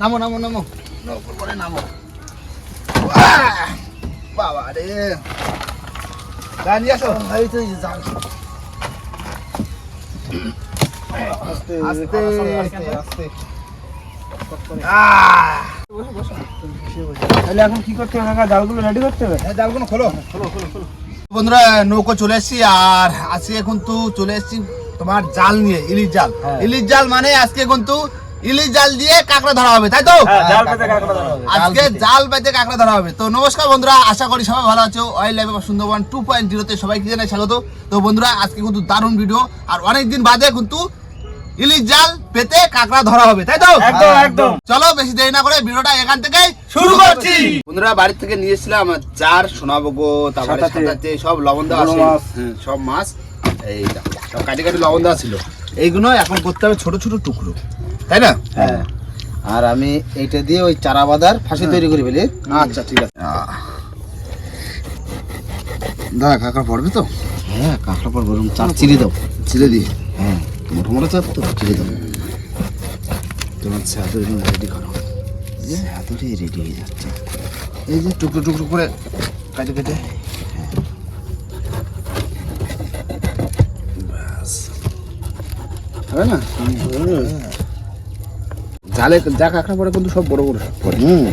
নামো নামো নামো। নৌকোর পরে নামো। বাবা রে। গান আসো এই তো এই যে আস্তে আস্তে তাহলে এখন কি করতে হবে? জালগুলো রেডি করতে হবে? জালগুলো খোলো। খোলো খোলো খোলো। বন্ধুরা নৌকো চলে এসেছি আর আজকে কিন্তু চলে এসেছি তোমার জাল নিয়ে ইলিশ জাল। হ্যাঁ। ইলিশ জাল মানে আজকে কিন্তু ইলিশ জাল দিয়ে কাঁকড়া ধরা হবে তাই তো? হ্যাঁ, জাল পেতে কাঁকড়া ধরা হবে। আজকে জাল পেতে। কাঁকড়া ধরা হবে। তো নমস্কার বন্ধুরা আশা করি সবাই ভালো আছো। Wild life Sundarban two point জিরোতে সবাইকে জানাই স্বাগত। তো বন্ধুরা আজকে কিন্তু দারুণ ভিডিও আর অনেকদিন বাদে কিন্তু ইলিশ জাল পেতে কাঁকড়া ধরা হবে তাই তো? একদম একদম। চলো বেশি দেরি না করে ভিডিওটা এখান থেকে শুরু করছি। বন্ধুরা বাড়ি থেকে নিয়ে এসেছিলাম চার সোনাবগো তারপরে সাতাতে। সব লবণ দেওয়া। হ্যাঁ, সব মাছ। এই দেখো, সব কাটি কাটি লবণ দেওয়া ছিল। এইগুলো এখন করতে হবে ছোট ছোট টুকরো। তাই না? হ্যাঁ। আর আমি এইটা দিয়ে ওই চারা বাঁধার ফাঁসি তৈরি করে ফেলি। আচ্ছা ঠিক আছে। দাদা কাকা পড়বে তো? হ্যাঁ কাঁকড়া পর গরম চার চিড়ি দাও। ছেড়ে দিই? হ্যাঁ। মোটো মোটো চাপ তো ছেড়ে দাও। তোমার সাদর রেডি করো। এতটাই রেডি হয়ে যাচ্ছে। এই যে টুকরো টুকরো করে কাটে কেটে। ব্যাস। হবে না? জালে যা কাঁকড়া পড়ে কিন্তু সব বড় বড় সব পড়ে। হুম।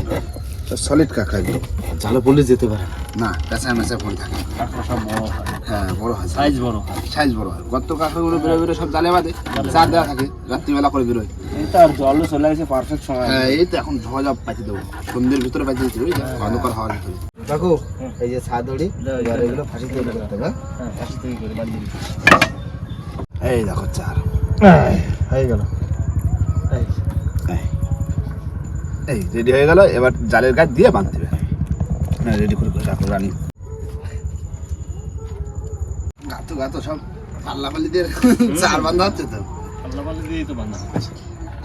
সলিড কাঁকড়া একদম জালে পড়লে যেতে পারে। না না পেঁচা মেচা পড়ে থাকে। কাঁকড়া সব বড় হয়। হ্যাঁ বড় হয়। সাইজ বড় হয়। সাইজ বড় হয়। গত কাঁকড়াগুলো বেরোয় বেরোয় সব জালে বাঁধে। চার দেওয়া থাকে রাত্রিবেলা করে বেরোয়। এই তো আর জলও চলে গেছে পারফেক্ট সময়। হ্যাঁ এই তো এখন ঝোঁয়া পাইতে দেবো। সন্ধ্যের ভিতরে পাইতে দিতে বুঝলি অন্ধকার হওয়ার ভিতরে। কাকু এই যে আর এগুলো ফাঁসি তৈরি করতে হবে হ্যাঁ? ফাঁসি তৈরি করে বাঁধিয়ে দিচ্ছি। এই দেখো চার। হয়ে গেল। এই। রেডি হয়ে গেল এবার জালের গাছ দিয়ে বাঁধতে হবে। হ্যাঁ রেডি করে রাখো রানি। গাতো গাতো সব পাল্লা পাল্লি দিয়ে চার বান্ধা হচ্ছে তো।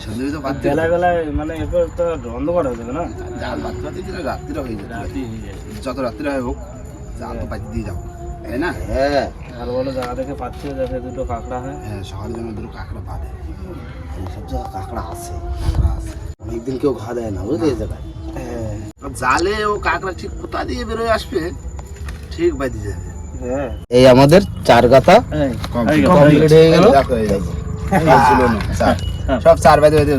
সন্ধ্যে তো বাঁধতে হবে। বেলা মানে এরপর তো অন্ধকার হয়ে যাবে না? জাল দিলে রাত্রিটা হয়ে যাবে। যত রাত্রি হয় হোক জাল তো পাইতে দিয়ে যাব। তাই না? হ্যাঁ। ভালো ভালো জায়গা থেকে পাচ্ছি যাতে দুটো কাঁকড়া হয়? হ্যাঁ সকালের জন্য দুটো কাঁকড়া বাঁধে। সব জায়গায় কাঁকড়া আছে কাঁকড়া আছে। অনেকদিন কেউ ঘা দেয় না বুঝলি এই জায়গায়। হ্যাঁ। জালে ও কাঁকড়া ঠিক কোথা দিয়ে বেরোয় আসবে ঠিক যাবে। এই আমাদের চার গাতা হয়ে। গেল। সব চার বাদে বাদে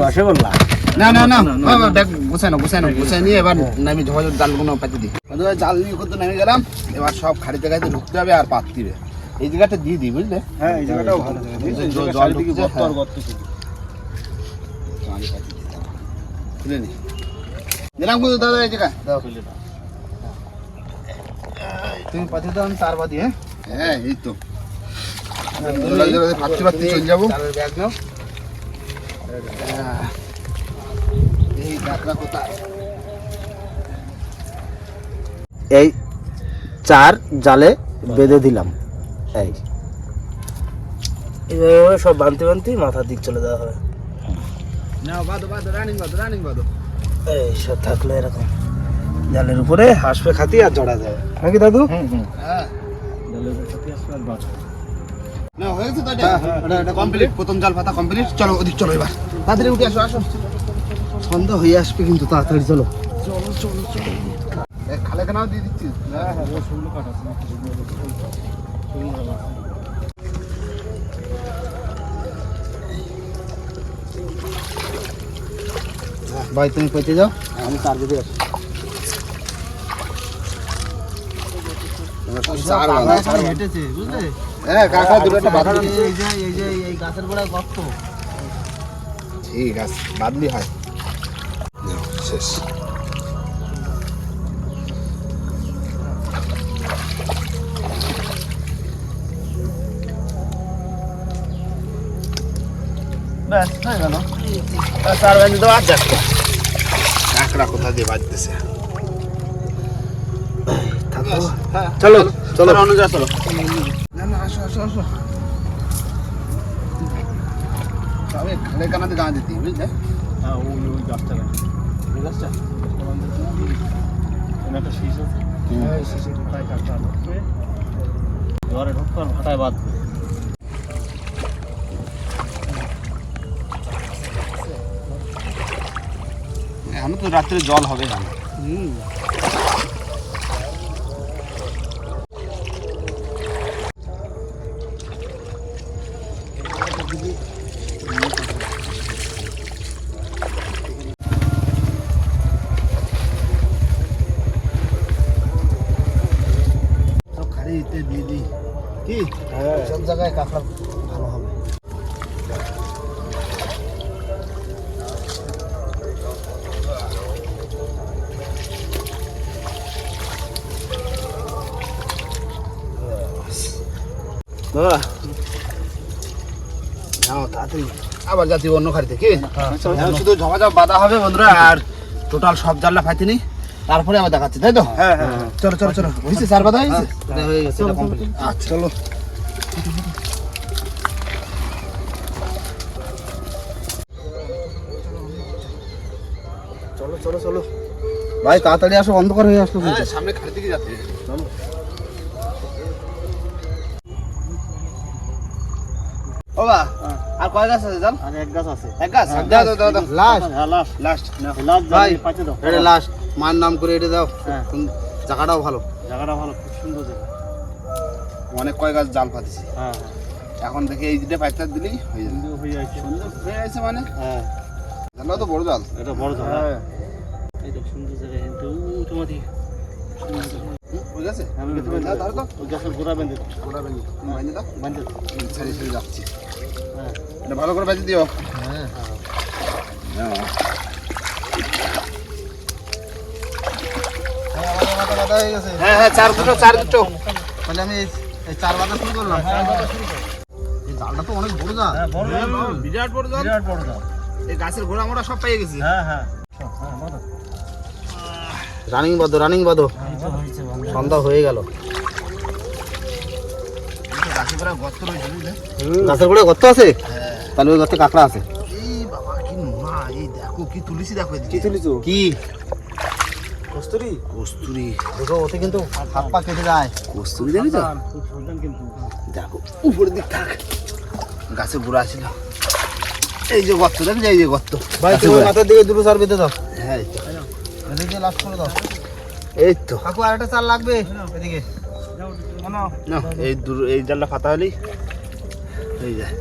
রসগোল্লা না না না। দেখ গুছানো গুছানো গুছাই নিয়ে এবার নামি ঝোঁঝ জালগুলো পাতি দিই। জাল নিয়ে করতে নামে গেলাম এবার সব খাড়িতে খাড়িতে ঢুকতে হবে আর পাত দিবে। এই জায়গাটা দিয়ে দিই বুঝলে? হ্যাঁ এই জায়গাটাও ভালো এই যে জল- জল ঢুকছে, খুলে নি দিলাম কিন্তু দাদা এই জায়গা দাও। খুলে দাও। তুমি পাঠিয়ে দাও আমি চার বাদি হ্যাঁ? হ্যাঁ এই তো। পাচ্ছি পাচ্ছি চলে যাব। ব্যাগ নাও। এই কাঁকড়া কোথায়? এই চার জালে বেঁধে দিলাম। এই। এইভাবে সব বানতে বানতে মাথার দিক চলে যাওয়া হবে না বাদো বাদো রানিং বাদো রানিং বাদো এই সব থাকলে এরকম। জালের উপরে হাসবে খাতি আর জড়া যাবে। নাকি দাদু? হ্যাঁ। জালের উপরে খাতি আসবে আর বাঁচবে না হয়ে গেছে তো এটা কমপ্লিট প্রথম জাল পাতা কমপ্লিট চলো ওদিক চলো এবার। তাড়াতাড়ি উঠে আসো আসো। সন্ধ্যা হয়ে আসবে কিন্তু তাড়াতাড়ি চলো। এ, খালে কেনাও দিয়ে দিচ্ছি। হ্যাঁ হ্যাঁ কাটাচ্ছে ভাই তুমি পেতে যাও আমি তার দিকে হ্যাঁ গর্ত ঠিক আছে বাদলি হয় শেষ ব্যাস হয়ে গেল চার বাঁধি তো আর যাচ্ছে কাঁকড়া কোথা দিয়ে বাজতেছে? হ্যাঁ। চলো চলো অনুযায়ী চলো। না না আসো আসো আসো। তবে খালে কানাতে গাঁ দিতি বুঝলে? হ্যাঁ ওই ওই গাছটা ওই গাছটা? একটা শীষ আছে। হ্যাঁ কাটটা ঢুকবে এবারে ঢুকবে ভাটায় বাদ ধানে তো রাত্রে জল হবে না। সব তাড়াতাড়ি। আবার যাচ্ছি অন্য খাড়িতে কি? শুধু ঝপাঝপ বাঁধা হবে বন্ধুরা আর টোটাল সব জানলা ফাইতিনি। তারপরে আবার দেখাচ্ছি তাই তো? হ্যাঁ হ্যাঁ। চলো চলো চলো। হয়েছে চার বাঁধা হয়েছে হয়ে গেছে আচ্ছা। চলো। চলো চলো চলো। ভাই তাড়াতাড়ি আসো অন্ধকার হয়ে আসলো হ্যাঁ সামনে খাড়ি দিকে যাচ্ছে? চলো। ও বা আর কয় গাছ আছে জান আর এক গাছ আছে এক গাছ দাও দাও দাও লাস্ট হ্যাঁ লাস্ট লাস্ট লাস্ট ভাই, দাও এটা লাস্ট মার নাম করে এটা দাও হ্যাঁ জায়গাটাও ভালো জায়গাটা ভালো খুব সুন্দর জায়গা অনেক কয় গাছ জাল পাতিছি হ্যাঁ এখন দেখি এই দুটো পাইতার দিলেই হয়ে যাবে সুন্দর হয়ে যাচ্ছে সুন্দর হয়ে মানে হ্যাঁ জানলা তো বড় জাল এটা বড় জায়গা হ্যাঁ এই দেখ সুন্দর জায়গা কিন্তু তোমার দিকে হয়ে গেছে আমি দাও, ধরো তো ওই গাছের গোড়া বেঁধে গোড়া বেঁধে দাও বাঁধে দাও আমি ছেড়ে ছেড়ে যাচ্ছি হ্যাঁ এটা ভালো করে বেঁধে দিও। হ্যাঁ। হ্যাঁ হয়ে হ্যাঁ হ্যাঁ চার দুটো চার দুটো। তাহলে আমি এই- এই চার বাতা শুরু করলাম। এই জালটা তো অনেক বড় জাল হ্যাঁ বড় জাল, বড়। বিরাট বড় জাল বিরাট বড় জাল এই গাছের গোড়া মোড়া সব পেয়ে গেছি। হ্যাঁ হ্যাঁ। হ্যাঁ রানিং বাদো রানিং বাদো। সন্ধ্যা হয়ে গেল। গাছের গোড়ায় গর্ত আছে? তাহলে ওই গর্তে কাঁকড়া আছে। এই কি নোনা দেখো কি দেখো তুলিছো কি কস্তুরি? কস্তুরি। দেখো ওতে কিন্তু হাত পা কেটে যায়। কস্তুরি খুব দেখো উপরের দিক থাক। গাছে গোড়া ছিল। এই যে গর্ত দেখো এই যে গর্ত। ভাই তুমি মাথার দিকে দুটো চার বেঁধে দাও। হ্যাঁ এই তো। এদিকে লাস্ট করে দাও। এই তো। কাকু আরেকটা চাল লাগবে? এদিকে। না এই দূর এই জালটা ফাতা হলি এই যায়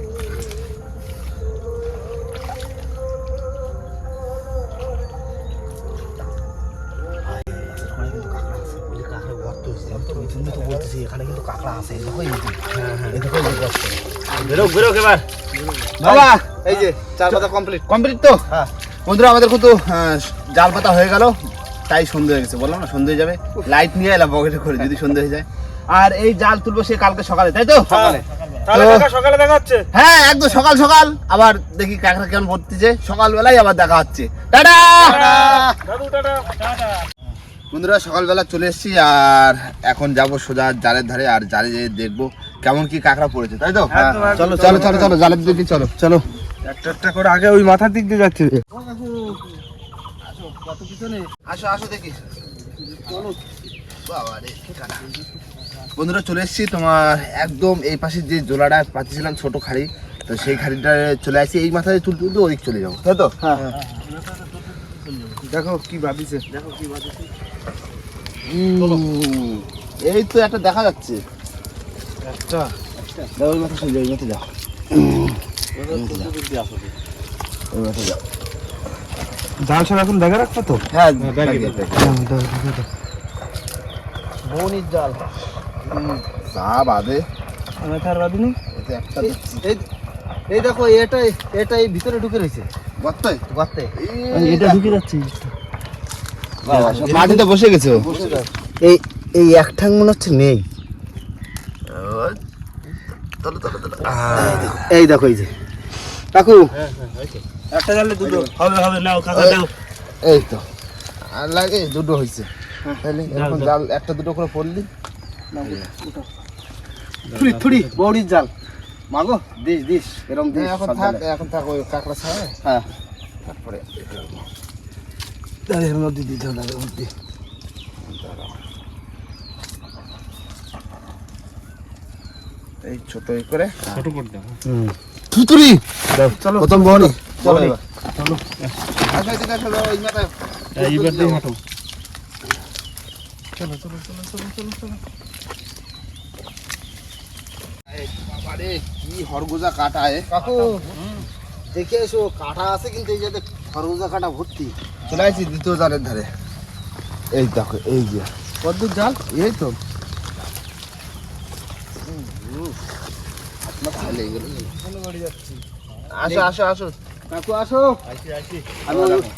এখানে কিন্তু কাঁকড়া আছে এই দেখো এই যে। হ্যাঁ, এই দেখো এই যে গর্ত। বেরো বেরো এবার বাবা! এই যে চার পাতা কমপ্লিট কমপ্লিট তো? হ্যাঁ। বন্ধুরা আমাদের কিন্তু জাল পাতা হয়ে গেল। তাই সন্ধে হয়ে গেছে বললাম না সন্ধে হয়ে যাবে। লাইট নিয়ে এলাম পকেটে করে যদি সন্ধে হয়ে যায়। আর এই জাল তুলবো সে কালকে সকালে তাই তো? সকালে। সকালে দেখা হচ্ছে? হ্যাঁ একদম সকাল সকাল। আবার দেখি কাঁকড়া কেমন পড়তেছে। সকালবেলায় আবার দেখা হচ্ছে। টাটা! বন্ধুরা সকালবেলা চলে এসেছি আর এখন যাব সোজা জালের ধারে আর জালে যেয়ে দেখব কেমন কি কাঁকড়া পড়েছে তাই তো? একদম। চলো চলো চলো চলো জালের দিকে চলো চলো। একটা একটা করে আগে ওই মাথার দিক দিয়ে যাচ্ছে। আসো আসো দেখি। চলো বাবা রে। বন্ধুরা চলে এসেছি তোমার একদম এই পাশে যে জোলাটা পাচ্ছিলাম ছোট খাড়ি তো সেই খাড়িটা চলে আসছি এই মাথায় তুলতে তুলতে ওদিক চলে যাব তাই তো? হ্যাঁ। দেখো কি ভাবিছে দেখো কি উম, এই তো একটা দেখা যাচ্ছে। একটা। দাও ওই মাথা সরে যাও, ওই মাথা যাও। ওই মাথা যাও। জাল সব এখন রাখব তো? হ্যাঁ ব্যাগে, ব্যাগে। বনির জাল। যা বাদে। আমি তার বাদিনি একটা এই এই দেখো এটা এটা এই ভিতরে ঢুকে রয়েছে। গর্তে? গর্তে। এটা ঢুকে যাচ্ছে। মাটিতে বসে গেছে? এই এই এক ঠাং মনে হচ্ছে নেই। এই দেখো এই যে। কাকু। হ্যাঁ হ্যাঁ একটা জানলে দুটো। হবে হবে নাও কাকা দাও এই তো। আর লাগে দুটো হয়েছে। তাহলে এখন জাল একটা দুটো করে পড়লি থুড়ি থুড়ি বৌড়ির জাল। মাগো দিস দিস এরম দিস এখন থাক। এখন থাক ওই কাঁকড়া ছাড়া। হ্যাঁ। তারপরে এর মধ্যে দিতে হবে মধ্যে। এই ছোট এই করে। ছোট করে দাও। হুম। থুতুরি। চলো। প্রথম বহনি চলো চলো। এবার। আসো এদিকে দাও, এই মাথায়। এইবার দিয়ে হাঁটো। বাবারে কি হরগোজা কাটা এ? কাকু দেখে এসো কাটা আছে কিন্তু এই যে খরগোজা কাটা ভর্তি। চলে আসছি দ্বিতীয় জালের ধারে। এই দেখো এই যে। কদ্দুর জাল? এই তো। আপনার তাহলে এগুলো আসো আসো আসো। কাকু আসো।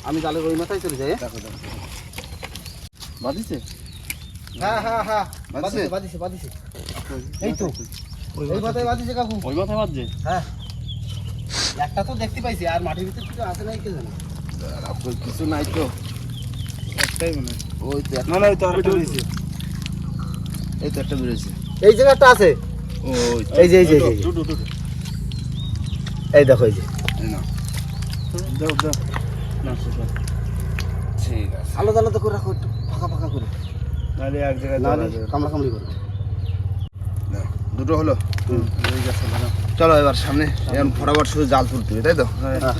আমি জালের ওই মাথায় চলে যাই দেখো হ্যাঁ হ্যাঁ হ্যাঁ। বাদিছে? বাদিছে বাদিছে এই তো। এই মাথায় বাদিছে কাকু। ওই মাথায় বাজছে হ্যাঁ। একটা তো দেখতে পাইছি আর মাটির ভিতর কিছু আছে নাই কে জানে? কিছু নাই তো। একটাই মনে ওই তো না না ওই তো আরেকটা এই তো একটা বেরোছে এই জায়গাটা আছে। ওই এই যে এই যে এই দেখো এই যে। নাও। দাও দাও। না ঠিক আছে। আলাদা আলাদা করে রাখো একটু ফাঁকা ফাঁকা করে। নাহলে এক জায়গায় না দাঁড়া যাবে করে দুটো হলো? হয়ে চলো এবার সামনে এখন ফটাফট শুধু জাল তুলতে হবে তাই তো? হ্যাঁ।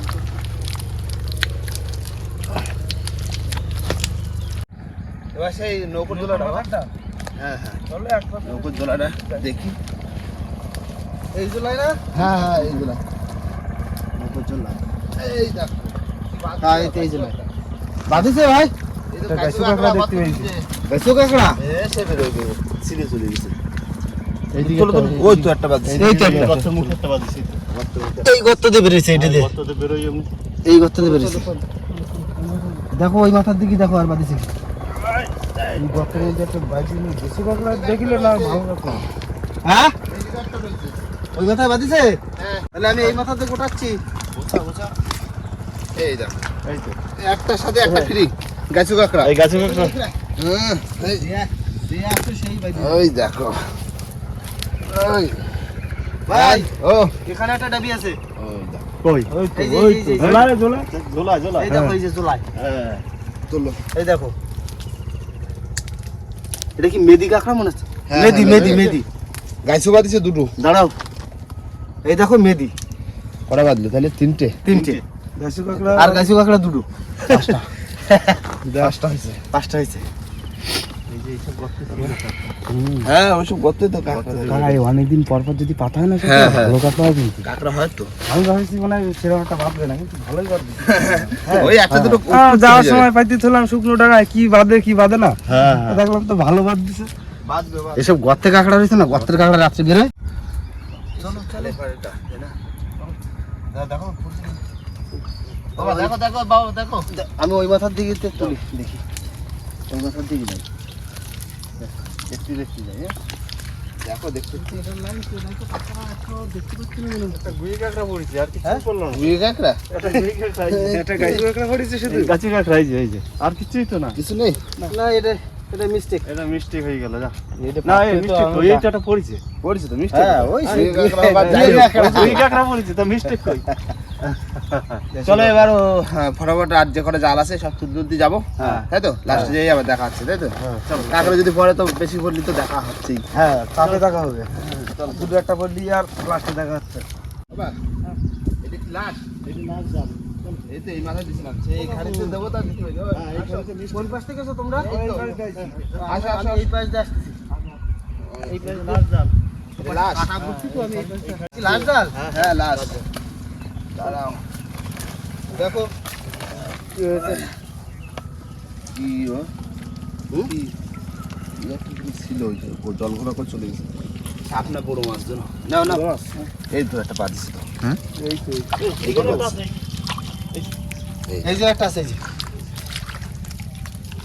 এবার সেই নৌকোর দোলাটা হ্যাঁ হ্যাঁ। চলে নৌকোর দোলাটা দেখি। এই জুলাই না? হ্যাঁ হ্যাঁ এইগুলা নৌকোর জন্য এই দেখো হ্যাঁ এই এই জুলাই ভাই? এই তো একটা কাঁকড়া দেখতে গেল চলে গেছে। এইদিকে ওই তো একটা বাজছে। এই তো একটা। গর্তের মুখে একটা বাদিছে এই গর্ত দিয়ে বেরিয়েছে এটা দিয়ে গর্ততে বেরোই এমনি এই গর্ত দিয়ে বেরিয়েছে দেখো ওই মাথার দিকে দেখো আর। এই গর্তের মধ্যে একটা কাঁকড়া দেখিলে না ভালো লাগতো হ্যাঁ? ওই মাথায় বাদিছে হ্যাঁ তাহলে আমি এই মাথাতে গোটাচ্ছি। এই দেখো। এই তো। একটার সাথে একটা ফ্রি। গাছু কাঁকড়া। এই গাছে কাঁকড়া। হ্যাঁ ওই দেখো। ওই ভাই ও। এখানে একটা ডাবি আছে। ওই দেখো। কই? ওই তো, ওই তো। ঝোলা রে ঝোলা ঝোলা ঝোলা এই দেখো এই যে জোলাই হ্যাঁ। তুলো। এই দেখো। এটা কি মেদি কাঁকড়া মনে হচ্ছে? হ্যাঁ, মেদি হ্যাঁ, মেদি মেদি। মেদি। গাইছু বাদিছে দুটো। দাঁড়াও। এই দেখো মেদি। কটা বাদলো তাহলে তিনটে। তিনটে। গাছে কাঁকড়া আর গাছি কাঁকড়া দুটো। পাঁচটা। হয়েছে। পাঁচটা হয়েছে। এই যে এইসব গর্তে হ্যাঁ ওইসব করতে তো অনেকদিন পর পর যদি পাতা হয় না হ্যাঁ, হ্যাঁ। ভালো কাঁকড়া হয় কিন্তু। কাঁকড়া হয় তো। আমি ভাবছি মানে সেরকম একটা ভাববে না কিন্তু ভালোই ভাববে ওই একটা দুটো যাওয়ার সময় পাইতে শুকনো ডাঙায় কি বাদে কি বাদে না? হ্যাঁ দেখলাম তো ভালো বাদ দিছে। এসব গর্তে কাঁকড়া রয়েছে না? গর্তের কাঁকড়া রাত্রে বেরোয়? চলো চলে। দেখো বাবা দেখো দেখো বাবা দেখো। আমি ওই মাথার দিকে তো তুলি দেখি। ওই মাথার দিকে যাই। দেখতে দেখতে যাই হ্যাঁ? দেখো দেখতে হ্যাঁ? আর কিছুই তো না। কিছু নেই? না এটা এটা মিস্টেক এটা মিস্টেক হয়ে গেল যা। না এই মিস্টেক ওই এইটা পড়েছে। পড়েছে তো মিষ্টি হ্যাঁ ওই বুড়ি কাঁকড়া পড়েছে তো মিস্টেক কই? চলো এবার হ্যাঁ, ফটাফট আর যে কটা জাল আছে সব তুলতে তুলতে যাব। হ্যাঁ। তাই তো? লাস্টে যেয়ে আবার দেখা হচ্ছে তাই তো? চলো কাঁকড়া যদি পরে তো বেশি পড়লি তো দেখা হচ্ছেই। হ্যাঁ তাতে দেখা হবে। দুটো একটা পড়লি আর লাস্টে দেখা বাবা এটা কি লাস্ট এই তো এই মাথায় দিছিলাম। সেই খানিতে দেবো তার দিতে হবে কোন পাশ থেকে এসো তোমরা? আসো, আসো, এই পাশ দিয়ে আসতেছি এই প্লেস লাস্ট জাল লাস্ট কাটা বুঝছি তো আমি এই পাশ দিয়ে- কি লাস্ট জাল হ্যাঁ লাস্ট দাঁড়াও। দেখো। কি হয়েছে? কি ও? ছিল ওই জল ঘোলা করে চলে গেছে। সাপ না বড় মাছ যেন না না এই তো একটা পা দিছি হ্যাঁ? এই তো এই। এই যে। একটা আছে এই যে।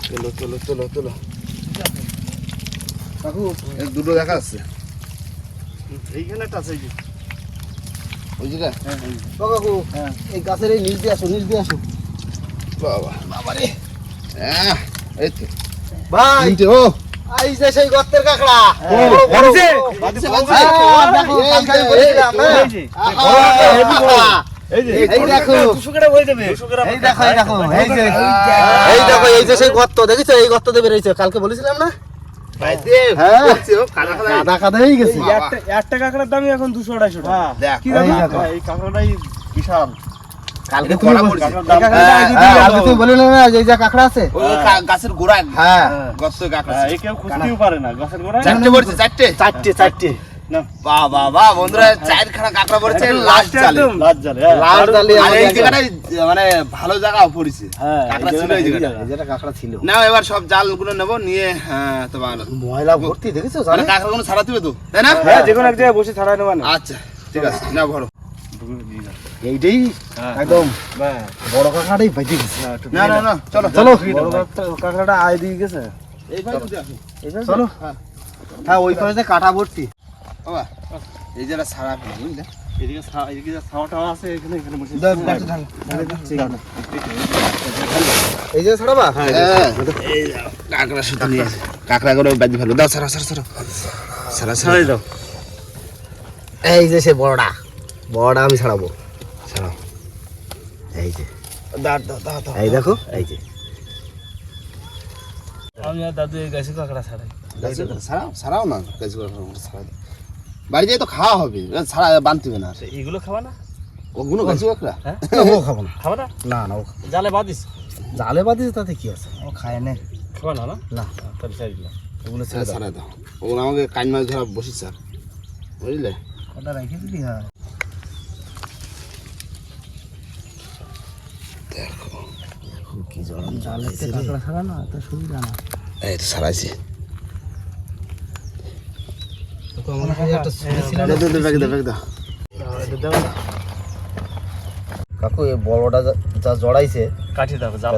চলো চলো চলো চলো কাকু দুটো দেখা যাচ্ছে। এইখানে একটা আছে এই যে। ওই ও কাকু এই গাছের এই নিচ দিয়ে আসো নিচ দিয়ে আসো। বাবা। বাবা রে হ্যাঁ এই তো। ভাই ও। এই যে সেই গর্তের কাঁকড়া। বাড়িছে? হ্যাঁ, দেখো, কালকে বলেছিলাম, এই, হ্যাঁ। এই এই এই হয়ে এই এই এই এই এই এই না? হ্যাঁ। হয়ে। একটা কাঁকড়ার দামই এখন দুশো আড়াইশো টাকা। এই দাম কাঁকড়াটাই বিশাল। কালকে তুমি বল- এই হ্যাঁ, হ্যাঁ, তুমি বলে না যে এই যে কাঁকড়া আছে। ওই গাছের গোড়ায়। হ্যাঁ। গর্ত কাঁকড়া হ্যাঁ, ছিল। কেউ খুঁজতেও পারে না। গাছের গোড়ায় চারটে পড়েছে চারটে। চারটে চারটে। বাহ বাহ বাহ বন্ধুরা চারখানা কাঁকড়া পড়েছে লাস্ট চালে লাজ জালে হ্যাঁ। আর এই মানে ভালো জায়গা পড়েছে। হ্যাঁ, কাঁকড়া ছিল এই জায়গাটা, এই জায়গাটা এই যেটা কাঁকড়া ছিল। না এবার সব জালগুলো নেব নিয়ে হ্যাঁ তোমার ময়লা ভর্তি দেখেছ মানে কাঁকড়াগুলো ছাড়াতে হবে তো তাই না? হ্যাঁ যে কোনো এক জায়গায় বসে ছাড়াই নেবা না। আচ্ছা ঠিক আছে না ভরো। এইটাই হ্যাঁ। একদম। বড় কাঁকড়াটাই বাইতে গেছে। না না না চলো। চলো। কাঁকড়াটা আয় দিয়ে গেছে। এই চলো। হ্যাঁ। হ্যাঁ ওই পাশে কাটা ভর্তি। বাবা এই যেটা সারা ফেলে বুঝলে? এদিকে ছা- এদিকে যে ছাওয়াটা আছে এখানে এখানে বসে এই যে ছাড়াবা হ্যাঁ এই যাও, কাঁকড়া শুধু নিয়ে কাঁকড়া করে বাজি ফেলো। দাও সারা সারা সারা সারা সারা দাও। এই যে সে বড়টা বড়টা আমি ছাড়াবো। সারাও এই যে। এই দেখো এই যে। আমি দাদু এই গাছে কাঁকড়া ছাড়াই। সারাও সারাও না গাছে বাড়ি যেয়ে তো খাওয়া হবে। ছাড়া বানতে হবে না। এগুলো খাবা না? ওগুলো হ্যাঁ? না, ও খাব না। খাবা না? না না ও জালে বাদিস জালে বাদিছে তাতে কি আছে? ও খায় না। খাবা না না? তাহলে ছাড়ি দিলাম। ওগুলো ছেড়ে হ্যাঁ, দাও। ওগুলো আমাকে কান মাছ ধরা বসি স্যার। বুঝলে? ওটা রেখে দিলি হ্যাঁ। এখন কি জলম জালে কাঁকড়া ছাড়া না তা সুবিধা না। এই তো সারাইছি তো আমার কাছে একটা ছুরি ছিল না। দাও দাও ব্যাগ দাও ব্যাগ দাও কাকু এই বড়টা যা- জড়াইছে কাঠি দাও জাল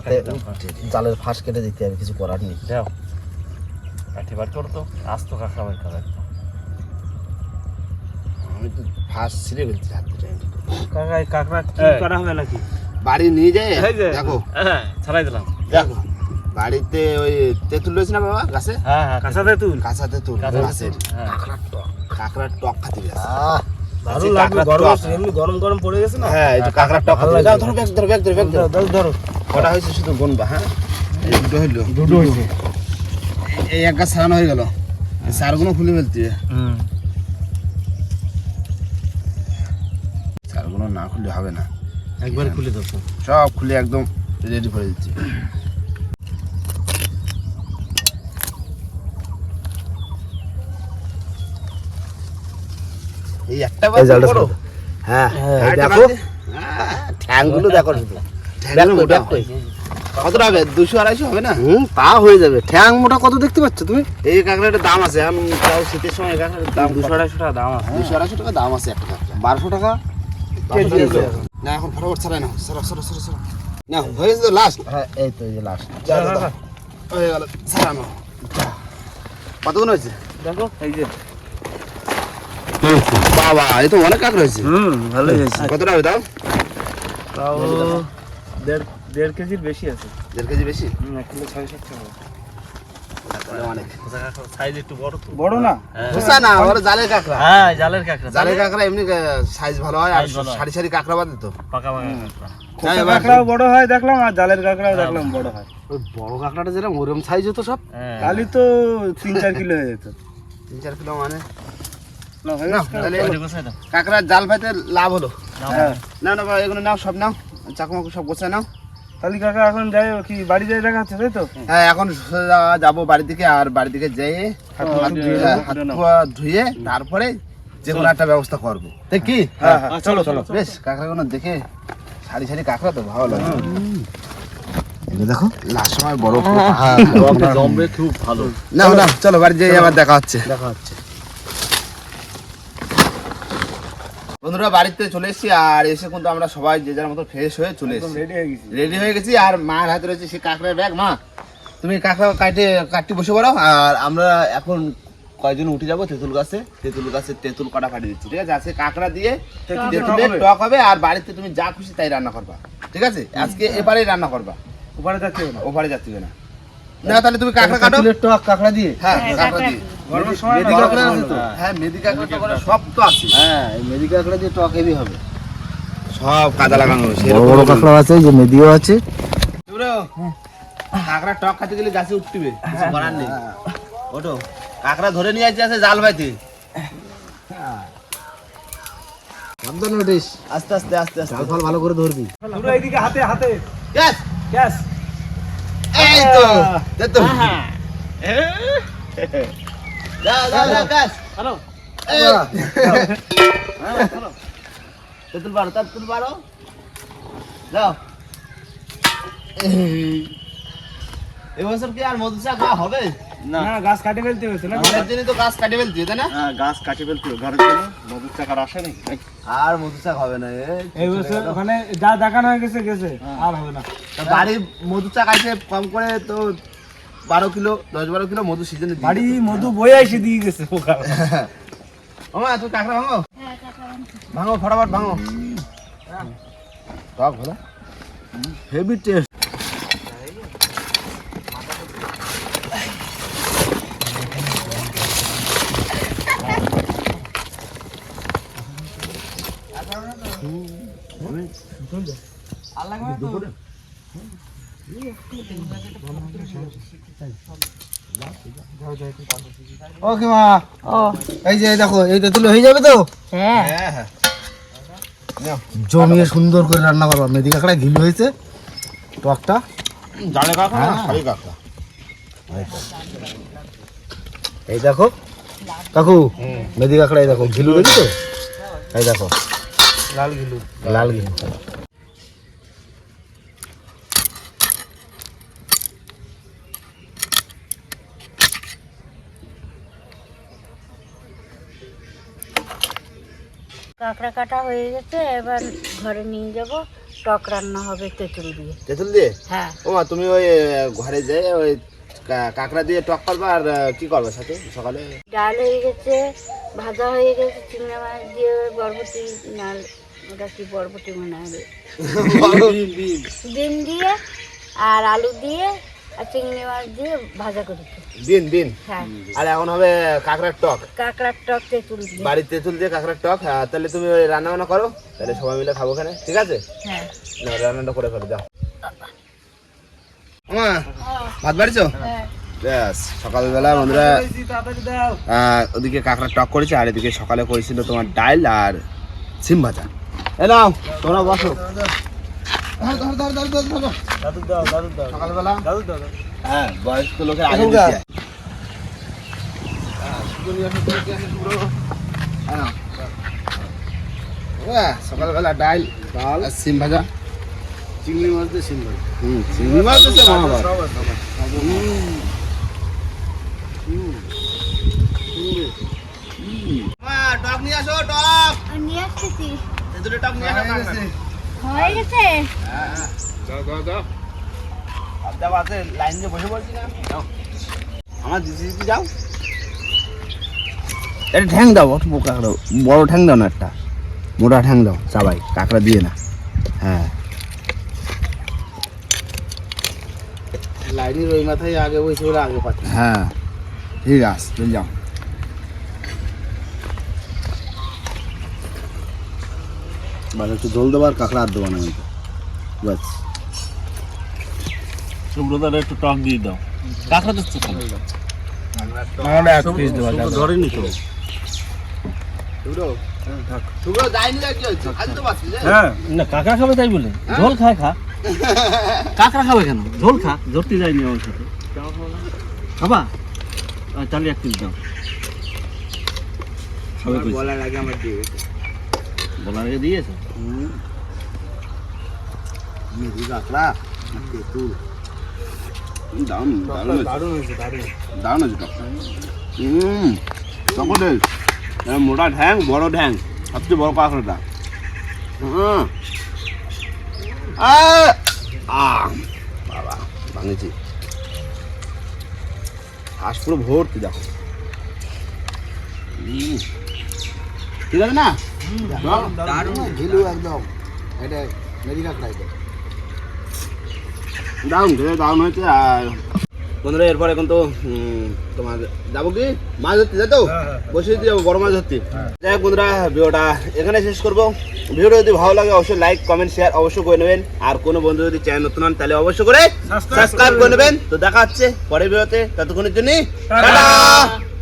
জালের ফাঁস কেটে দিতে হবে কিছু করার নেই। দাও কাঠি বার করো তো আস্ত কাঁকড়া বার করো আমি তো ফার্স্ট ছিঁড়ে ফেলছি হাত। কাকা কাঁকড়া কি হ্যাঁ। করা হবে নাকি? বাড়ি নিয়ে যায় দেখো। হ্যাঁ ছাড়াই দিলাম। দেখো। বাড়িতে ওই তেঁতুল রয়েছে না বাবা গাছে? হ্যাঁ হ্যাঁ কাঁচা তেঁতুল। কাঁচা গাছের হ্যাঁ। কাঁকড়ার টক। খাতে গেছে ভালো লাগবে, গরম এমনি গরম গরম পড়ে গেছে না? হ্যাঁ এই কাঁকড়ার টক ভালো ধরো ব্যাগ ধরো ব্যাগ ধরো ব্যাগ ধরো। ধরো ধরো। কটা হয়েছে শুধু গুনবা হ্যাঁ? দুটো হইল। দুটো এই এক গাছ সারানো হয়ে গেল। এই সারগুলো খুলে ফেলতে। হবে। হুম। সারগুলো না খুললে হবে না। একবার খুলে সব খুলে একদম রেডি করে দিচ্ছি। এই একটা এই জালটা বড় হ্যাঁ হ্যাঁ, দেখো। ঠ্যাংগুলো দেখো শুধু। মোটা। হবে? দুশো আড়াইশো হবে না? হুম তা হয়ে যাবে। ঠ্যাং মোটা কত দেখতে পাচ্ছ তুমি? এই কাঁকড়াটার দাম আছে। এখন তাও শীতের সময় এই কাঁকড়াটার দাম দুশো আড়াইশো টাকা দাম আছে। দুশো আড়াইশো টাকা দাম আছে একটা কাঁকড়া। বারোশো টাকা? না এখন ফটাফট ছাড়াই না সরো সরো সরো সরো না হয়ে গেছে তো লাস্ট হ্যাঁ এই তো এই লাস্ট হয়ে গেল। ছাড়ানো কতগুলো হয়েছে? দেখো এই যে। বাবা এই তো অনেক কাঁকড়া হয়েছে হুম ভালো হয়েছে। কতটা হবে দাও তাও দেড় দেড় কেজির বেশি আছে। দেড় কেজি বেশি? হুম এক কিলো ছয় সাত টাকা তাহলে অনেক। সাইজ একটু বড় তো। না? খোসা না ওরা জালের কাঁকড়া। হ্যাঁ জালের কাঁকড়া। জালের কাঁকড়া এমনি সাইজ ভালো হয় আর হয়। সারি সারি কাঁকড়া বাদে তো। পাকা পাকা হ্যাঁ, কাঁকড়াও বড় হয় দেখলাম আর জালের কাঁকড়াও দেখলাম বড় হয়। ওই বড় কাঁকড়াটা যেরকম ওরকম সাইজ হতো সব। হ্যাঁ। কালি তো তিন চার কিলো হয়ে যেত। তিন চার কিলো মানে? না হয়ে না গেছে? কাঁকড়ার জাল পাইতে লাভ হলো। হ্যাঁ। না না বাবা, এগুলো নাও সব নাও। চাকুমাকু সব গোছায় নাও। তাহলে কাকা এখন যাই কি বাড়ি যাই দেখাচ্ছে তাই তো? হ্যাঁ এখন যাব বাড়ি থেকে আর বাড়ি থেকে যেয়ে হাত ধুয়ে হ্যাঁ, তারপরে যে কোনো একটা ব্যবস্থা করব। তাই কি? হ্যাঁ হ্যাঁ। চলো চলো। বেশ কাঁকড়াগুলো দেখে সারি সারি কাঁকড়া তো ভালো লাগে। দেখো লাস্ট সময় বড় জমবে খুব ভালো। না না চলো বাড়ি যেয়ে আবার দেখা হচ্ছে। দেখা হচ্ছে। বন্ধুরা বাড়িতে চলে এসেছি আর এসে কিন্তু আমরা সবাই যে যার মতো ফ্রেশ হয়ে চলে এসেছি। রেডি হয়ে গেছি। আর মায়ের হাতে রয়েছে সেই কাঁকড়ার ব্যাগ মা তুমি কাঁকড়া কাটে কাটতে বসে পড়ো। আর আমরা এখন কয়েকজন উঠে যাব? তেঁতুল গাছে। তেঁতুল গাছে তেঁতুল কাটা ফাটিয়ে দিচ্ছি ঠিক আছে? আজকে কাঁকড়া দিয়ে তেঁতুলের টক হবে আর বাড়িতে তুমি যা খুশি তাই রান্না করবা ঠিক আছে? আজকে এবারেই রান্না করবা। ওপারে যাচ্ছে না ওপারে যাচ্ছি না না তাহলে তুমি কাঁকড়া কাটো। টক কাঁকড়া দিয়ে? হ্যাঁ কাঁকড়া দিয়ে। গরমের সময় মেদি কাঁকড়া আছে তো? হ্যাঁ মেদি কাঁকড়া সব তো আছে। হ্যাঁ মেদি কাঁকড়া দিয়ে টক হেভি হবে। সব কাদা লাগানো আছে যে মেদিও আছে। কাঁকড়া টক খাতে গেলে গাছে উঠতিবে কিছু করার নেই। ওটো কাঁকড়া ধরে নিয়ে আসছে আছে জাল বাইতে সাবধান নোটিস আস্তে আস্তে আস্তে আস্তে। ভালো করে ধরবি। পুরো এইদিকে হাতে হাতে। গ্যাস গ্যাস এই তো তো দাও দাও দাও গ্যাস হ্যালো। তেঁতুল বারো তেঁতুল বারো যাও এবছর কি আর মধু চা খাওয়া হবে? না। না গাছ কাটে ফেলতে হয়েছে না? ঘরের জন্য তো গাছ কাটে ফেলছি তাই না? হ্যাঁ গাছ কাটি ফেলতে ঘরের জন্য মধুর চাকার আর মধু চা খাবে না এই বছর ওখানে যা দেখানো হয়ে গেছে গেছে আর হবে না। তা বাড়ির মধু চা কম করে তো বারো কিলো দশ বারো কিলো মধু সিজনে বাড়ি মধু বয়ে এসে দিয়ে গেছে ওখানে মামা তুই কাঁকড়া ভাঙো? ভাঙো ফটাফট ভাঙো। টক ভালো। হেভি টেস্ট ও কি মা। এই যে দেখো এই তেঁতুল হয়ে যাবে তো? হ্যাঁ। হ্যাঁ জমিয়ে সুন্দর করে রান্না করবা। মেদি কাঁকড়া ঘিল হয়েছে। টকটা। জানে কাঁকড়া হ্যাঁ। কাঁকড়া এই দেখো। কাকু মেদি কাঁকড়া এই দেখো ঘিলু দেখি তো? এই দেখো। লাল গিলু লাল ঘিলু। কাঁকড়া কাটা হয়ে গেছে এবার ঘরে নিয়ে যাব। টক রান্না হবে তেঁতুল দিয়ে। তেঁতুল দিয়ে? হ্যাঁ। ও মা তুমি ওই ঘরে যাই ওই কাঁকড়া দিয়ে টক করবা আর কি করবে সাথে সকালে? ডাল হয়ে গেছে ভাজা হয়ে গেছে চিংড়ি মাছ দিয়ে বরবটি নাল ওটা কি বরবটি মনে হবে? ডিম দিয়ে আর আলু দিয়ে আর চিংড়ি মাছ দিয়ে ভাজা করেছে দিন দিন হ্যাঁ। আর এখন হবে কাঁকড়ার টক। কাঁকড়ার টক তেঁতুল দিয়ে। বাড়ির তেঁতুল দিয়ে কাঁকড়ার টক। হ্যাঁ, তাহলে তুমি রান্না বান্না করো তাহলে সবাই মিলে খাব ওখানে ঠিক আছে? হ্যাঁ। না রান্নাটা করে ফেলো যাও। মা ভাত বাড়িছো? হ্যাঁ। সকালবেলা বন্ধুরা ওদিকে কাঁকড়া টক করেছে আর এদিকে সকালে করেছিল তোমার ডাল আর সিম ভাজা। এ নাও তোমরা বসো। দাদু দাও দাদু দাও সকালবেলা দাদু দাও হ্যাঁ বয়স্ক লোকের আগে? হয়। হ্যাঁ। হ্যাঁ, সকালবেলা ডাল ডাল। আর সিম ভাজা। চিংড়ি মাছ দিয়ে সিম ভাজা। হুম চিংড়ি মাছ দিচ্ছে মা আবার টক নিয়ে আসো টক নিয়ে আসতেছি। টক নিয়ে আসো হয়ে গেছে। হ্যাঁ, হ্যাঁ। আর যাও, আছে, লাইন দিয়ে বসে পড়ছি না যাও। আমার দিদি দিদি যাও। একটা ঠ্যাং দাও অত বড় কাঁকড়া বড় ঠ্যাং দাও না একটা। মোটা ঠ্যাং দাও সবাই কাঁকড়া দিয়ে না। হ্যাঁ। লাইনের ওই মাথায় আগে বসে ওরা আগে পাচ্ছে হ্যাঁ। ঠিক আছে চল যাও। বাস একটু জল দেবো আর কাঁকড়া আর দেবো না কিন্তু। বাস সুব্রতার একটু টক দিয়ে দাও। কাঁকড়া দিচ্ছে ধরেনি তো। হ্যাঁ না কাঁকড়া খাবে তাই বলে। ঝোল খায় খা। কাঁকড়া খাবে কেন? ঝোল খা ধরতে যায়নি আমার সাথে। খাবা তাহলে এক পিস দাও। বলার আগে আমার দিয়ে গেছে বলার দিয়েছে? কাঁকড়া তেঁতুল দারুণ হয়েছে। দারুণ হয়েছে দারুণ। আছে টকটা হুম চকোটে মোটা ঠ্যাং বড় ঠ্যাং সবচেয়ে বড় কাঁকড়াটা হুম! বাবা ভাঙেছি হাঁস পুরো ভর্তি দেখো। ঠিক আছে না? একদম। এটা হয়েছে আর বন্ধুরা এরপর এখন তো তোমার যাব কি? মাছ ধরতে যাই তো? বসে দিতে যাব বড় মাছ ধরতে। যাই হোক বন্ধুরা ভিডিওটা এখানে শেষ করব। ভিডিওটা যদি ভালো লাগে অবশ্যই লাইক কমেন্ট শেয়ার অবশ্যই করে নেবেন। আর কোনো বন্ধু যদি চ্যানেল নতুন হন তাহলে অবশ্যই করে সাবস্ক্রাইব করে নেবেন। তো দেখা হচ্ছে পরের ভিডিওতে। ততক্ষণের জন্য। টাটা!